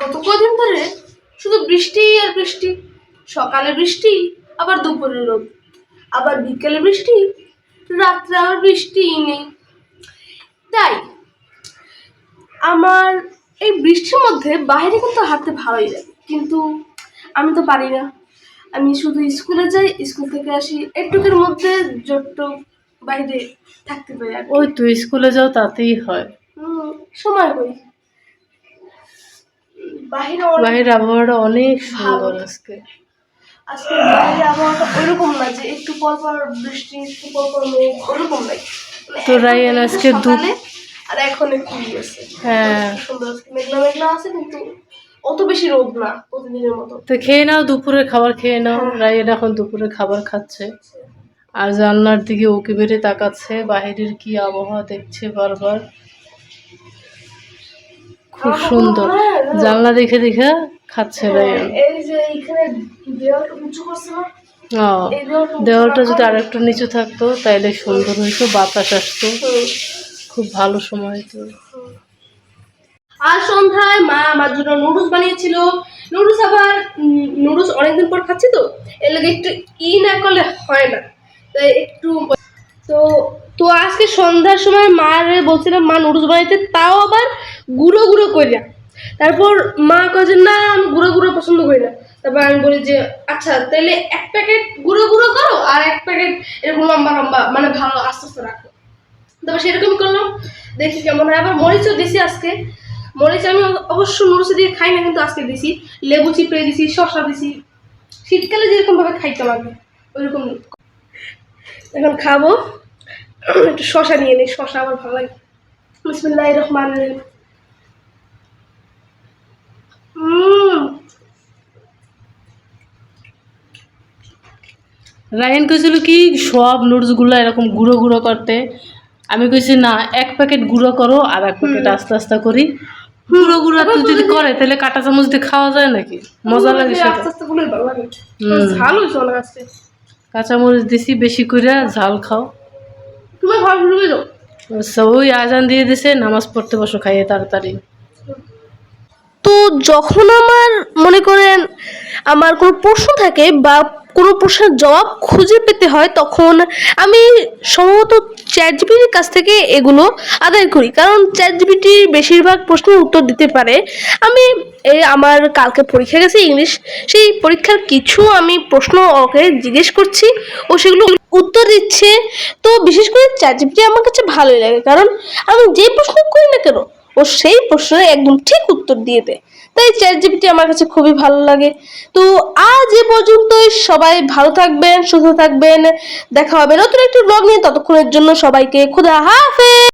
গত কদিন ধরে শুধু বৃষ্টি আর বৃষ্টি সকালে বৃষ্টি আবার দুপুরে রোদ। আবার বিকেলে বৃষ্টি রাত্রে আবার বৃষ্টিই নেই। তাই আমার এই বৃষ্টির মধ্যে বাইরে কিন্তু হাঁটতে ভালোই লাগে। কিন্তু আমি তো পারি না। আমি শুধু স্কুলে যাই স্কুল থেকে আসি একটুকের মধ্যে জোট্ট বাইরে থাকতে পারি ওই তো স্কুলে যাও তাতেই হয়। হুম, সময় করি। বাহিরে বাইরের আবহাওয়াটা অনেক সুন্দর ভালো। আজকে। আজকে বাইরে আবহাওয়াটা ওইরকম না যে একটু পর পর বৃষ্টি একটু পর পর মেঘ ওরকম নাই। মানে তো রায়ান আজকে দু- সকালে আর এখন একটু ইয়ে আছে। হ্যাঁ। সুন্দর মেঘলা মেঘলা আছে কিন্তু অত বেশি রোদ না প্রতিদিনের মতো। তো খেয়ে নাও দুপুরের খাবার খেয়ে নাও। রায়ন এখন দুপুরে খাবার খাচ্ছে। আর জানলার দিকে উকি বেড়ে তাকাচ্ছে বাহিরের কি আবহাওয়া দেখছে বারবার। খুব সুন্দর। হয় জানলা দেখে দেখে খাচ্ছে রায়ন এই যে এইখানে দেওয়ালটা যদি রাখা- আরেকটু নিচু থাকতো তাইলে সুন্দর হইতো বাতাস আসতো। খুব ভালো সময় হতো আর সন্ধ্যায় মা আমার জন্য নুডলস বানিয়েছিল। নুডলস আবার নুডলস অনেকদিন পর খাচ্ছি তো এর লাগে একটু ই না করলে হয় না। তাই একটু তো তো আজকে সন্ধ্যার সময় মারে বলছিলাম মা নুডলস বানাইতে। তাও আবার গুঁড়ো গুঁড়ো করিয়া তারপর মা কয় যে, না, আমি গুঁড়ো গুঁড়ো পছন্দ করি না। তারপর আমি বলি যে আচ্ছা তাহলে এক প্যাকেট গুঁড়ো গুঁড়ো করো আর এক প্যাকেট এরকম লম্বা লম্বা মানে ভালো, আস্তে আস্তে রাখো। তারপর সেরকমই করলাম। দেখি কেমন হয়। আবার মরিচও দিছি আজকে। মরিচ আমি অবশ্য নুডলস দিয়ে খাই না, কিন্তু আজকে দিছি। লেবু চিপড়ে দিছি, শসা দিছি। শীতকালে যেরকম ভাবে খাইতাম আগে ওইরকম। এখন খাব। একটু শসা নিয়ে নিই, শসা আমার ভালো লাগে। বিসমিল্লাহ রহমান রায়ন কইছিল কি সব নুডলসগুলো এরকম গুঁড়ো গুঁড়ো করতে। আমি কইছি না এক প্যাকেট গুঁড়ো করো আর এক প্যাকেট আস্তে আস্তে করি। গুঁড়ো গুঁড়ো তো যদি করে তাহলে কাঁটা চামচ দিয়ে খাওয়া যায় নাকি? মজা লাগে সেটা আস্তে আস্তে গুলোই ভালো লাগে হুম। ঝাল হয়েছে অনেক আজকে কাঁচামরিচ দিছি বেশি করে ঝাল খাও। আচ্ছা, ওই আজান দিয়ে দিছে নামাজ পড়তে বসো খাইয়ে তাড়াতাড়ি। তো যখন আমার মনে করেন আমার কোনো প্রশ্ন থাকে বা কোনো প্রশ্নের জবাব খুঁজে পেতে হয়, তখন আমি সম্ভবত চ্যাট জিপিটির কাছ থেকে এগুলো আদায় করি। কারণ চ্যাট জিপিটি বেশিরভাগ প্রশ্নের উত্তর দিতে পারে। আমি আমার কালকে পরীক্ষা গেছে ইংলিশ, সেই পরীক্ষার কিছু আমি প্রশ্ন ওকে জিজ্ঞেস করছি ও সেগুলো উত্তর দিচ্ছে। তো বিশেষ করে চ্যাট জিপিটি আমার কাছে ভালোই লাগে। কারণ আমি যে প্রশ্ন করি না কেন ও সেই প্রশ্নের একদম ঠিক উত্তর দিয়ে দেয়। তাই চ্যাট জিপিটি আমার কাছে খুবই ভালো লাগে। তো আজ এ পর্যন্ত সবাই ভালো থাকবেন, সুস্থ থাকবেন। দেখা হবে নতুন একটি ব্লগ নিয়ে। ততক্ষণের জন্য সবাইকে খুদা হাফেজ।